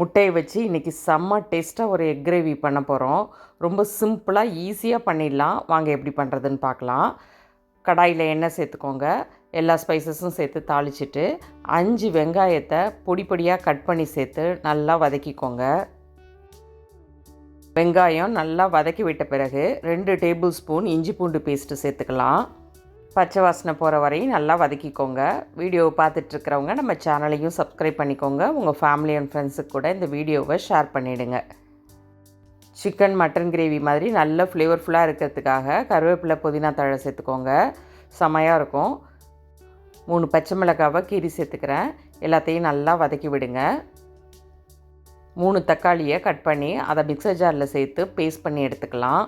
முட்டையை வச்சு இன்றைக்கி செம்ம டேஸ்ட்டாக ஒரு எக் கிரேவி பண்ண போகிறோம் ரொம்ப சிம்பிளாக ஈஸியாக பண்ணிடலாம். வாங்க எப்படி பண்ணுறதுன்னு பார்க்கலாம். கடாயில் எண்ணெய் சேர்த்துக்கோங்க. எல்லா ஸ்பைசஸும் சேர்த்து தாளிச்சிட்டு அஞ்சு வெங்காயத்தை பொடி பொடியாக கட் பண்ணி சேர்த்து நல்லா வதக்கிக்கோங்க. வெங்காயம் நல்லா வதக்கி விட்ட பிறகு ரெண்டு டேபிள் ஸ்பூன் இஞ்சி பூண்டு பேஸ்ட்டு சேர்த்துக்கலாம். பச்சை வாசனை போகிற வரையும் நல்லா வதக்கிக்கோங்க. வீடியோவை பார்த்துட்ருக்கிறவங்க நம்ம சேனலையும் சப்ஸ்கிரைப் பண்ணிக்கோங்க. உங்கள் ஃபேமிலி அண்ட் ஃப்ரெண்ட்ஸுக்கு கூட இந்த வீடியோவை ஷேர் பண்ணிவிடுங்க சிக்கன் மட்டன் கிரேவி மாதிரி நல்ல ஃப்ளேவர்ஃபுல்லாக இருக்கிறதுக்காக கருவேப்பிலை புதினா தழை சேர்த்துக்கோங்க. செமையாக இருக்கும். மூணு பச்சை மிளகாவை கீரி சேர்த்துக்கிறேன். எல்லாத்தையும் நல்லா வதக்கி விடுங்க. மூணு தக்காளியை கட் பண்ணி அதை மிக்சர் ஜாரில் சேர்த்து பேஸ்ட் பண்ணி எடுத்துக்கலாம்.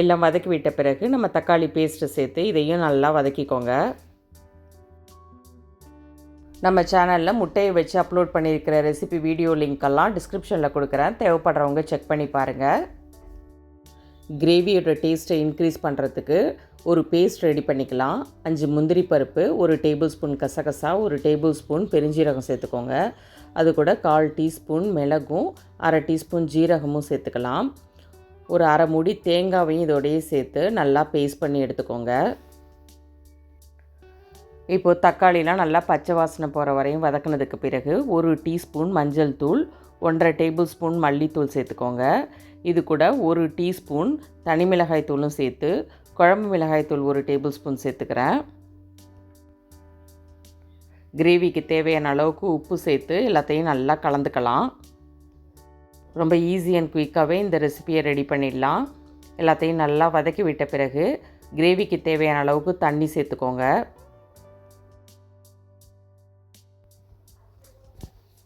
எல்லாம் வதக்கி விட்ட பிறகு நம்ம தக்காளி பேஸ்ட்டு சேர்த்து இதையும் நல்லா வதக்கிக்கோங்க. நம்ம சேனலில் முட்டையை வச்சு அப்லோட் பண்ணியிருக்கிற ரெசிபி வீடியோ லிங்க்கெல்லாம் டிஸ்கிரிப்ஷனில் கொடுக்குறேன். தேவைப்படுறவங்க செக் பண்ணி பாருங்கள் கிரேவியோட டேஸ்ட்டை இன்க்ரீஸ் பண்ணுறதுக்கு ஒரு பேஸ்ட் ரெடி பண்ணிக்கலாம். அஞ்சு முந்திரி பருப்பு ஒரு டேபிள் ஸ்பூன் கசகசா ஒரு டேபிள் ஸ்பூன் பெருஞ்சீரகம் சேர்த்துக்கோங்க. அது கூட கால் டீஸ்பூன் மிளகும் அரை டீஸ்பூன் ஜீரகமும் சேர்த்துக்கலாம். ஒரு அரை மூடி தேங்காவையும் இதோடையே சேர்த்து நல்லா பேஸ்ட் பண்ணி எடுத்துக்கோங்க. இப்போது தக்காளிலாம் நல்லா பச்சை வாசனை போகிற வரையும் வதக்குனதுக்கு பிறகு ஒரு டீஸ்பூன் மஞ்சள் தூள் ஒன்றரை டேபிள் ஸ்பூன் மல்லித்தூள் சேர்த்துக்கோங்க. இது கூட ஒரு டீஸ்பூன் தனி மிளகாய் தூளும் சேர்த்து குழம்பு மிளகாய் தூள் ஒரு டேபிள் ஸ்பூன் சேர்த்துக்கிறேன். கிரேவிக்கு தேவையான அளவுக்கு உப்பு சேர்த்து எல்லாத்தையும் நல்லா கலந்துக்கலாம். ரொம்ப ஈஸி அண்ட் குயிக்காகவே இந்த ரெசிப்பியை ரெடி பண்ணிடலாம். எல்லாத்தையும் நல்லா வதக்கி விட்ட பிறகு கிரேவிக்கு தேவையான அளவுக்கு தண்ணி சேர்த்துக்கோங்க.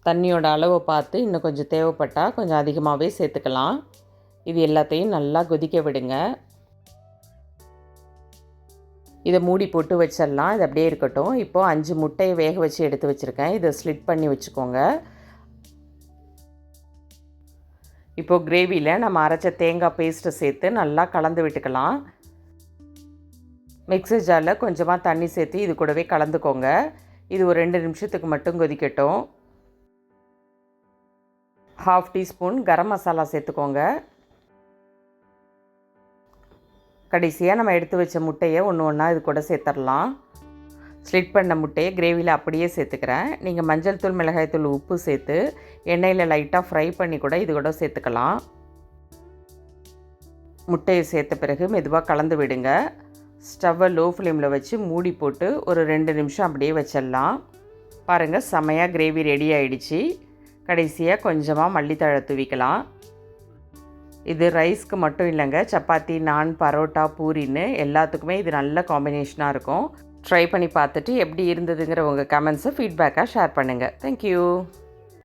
தண்ணியோட அளவை பார்த்து இன்னும் கொஞ்சம் தேவைப்பட்டால் கொஞ்சம் அதிகமாகவே சேர்த்துக்கலாம். இது எல்லாத்தையும் நல்லா கொதிக்க விடுங்க. இதை மூடி போட்டு வச்சிடலாம். இது அப்படியே இருக்கட்டும். இப்போது அஞ்சு முட்டையை வேக வச்சு எடுத்து வச்சுருக்கேன். இதை ஸ்லிட் பண்ணி வச்சுக்கோங்க. இப்போது கிரேவியில் நம்ம அரைச்ச தேங்காய் பேஸ்ட்டை சேர்த்து நல்லா கலந்து விட்டுக்கலாம். மிக்சர் ஜாரில் கொஞ்சமாக தண்ணி சேர்த்து இது கூடவே கலந்துக்கோங்க. இது ஒரு ரெண்டு நிமிஷத்துக்கு மட்டும் கொதிக்கட்டும். ஹாஃப் டீஸ்பூன் கரம் மசாலா சேர்த்துக்கோங்க. கடைசியாக நம்ம எடுத்து வச்ச முட்டையை ஒன்று ஒன்றா இது கூட சேர்த்துடலாம் ஸ்லிட் பண்ண முட்டையை கிரேவியில் அப்படியே சேர்த்துக்கிறேன். நீங்கள் மஞ்சள் தூள் மிளகாய் தூள் உப்பு சேர்த்து எண்ணெயில் லைட்டாக ஃப்ரை பண்ணி கூட இது கூட சேர்த்துக்கலாம். முட்டையை சேர்த்த பிறகு மெதுவாக கலந்து விடுங்க. ஸ்டவ்வை லோ ஃப்ளேமில் வச்சு மூடி போட்டு ஒரு ரெண்டு நிமிஷம் அப்படியே வச்சிடலாம். பாருங்கள் செமையாக கிரேவி ரெடி ஆகிடுச்சு கடைசியாக கொஞ்சமாக மல்லித்தழை தூவிக்கலாம். இது ரைஸ்க்கு மட்டும் இல்லைங்க சப்பாத்தி நான் பரோட்டா பூரின்னு எல்லாத்துக்குமே இது நல்ல காம்பினேஷனாக இருக்கும். ட்ரை பண்ணி பார்த்துட்டு எப்படி இருந்ததுங்கிற உங்கள் கமெண்ட்ஸை ஃபீட்பேக்காக ஷேர் பண்ணுங்கள் தேங்க்யூ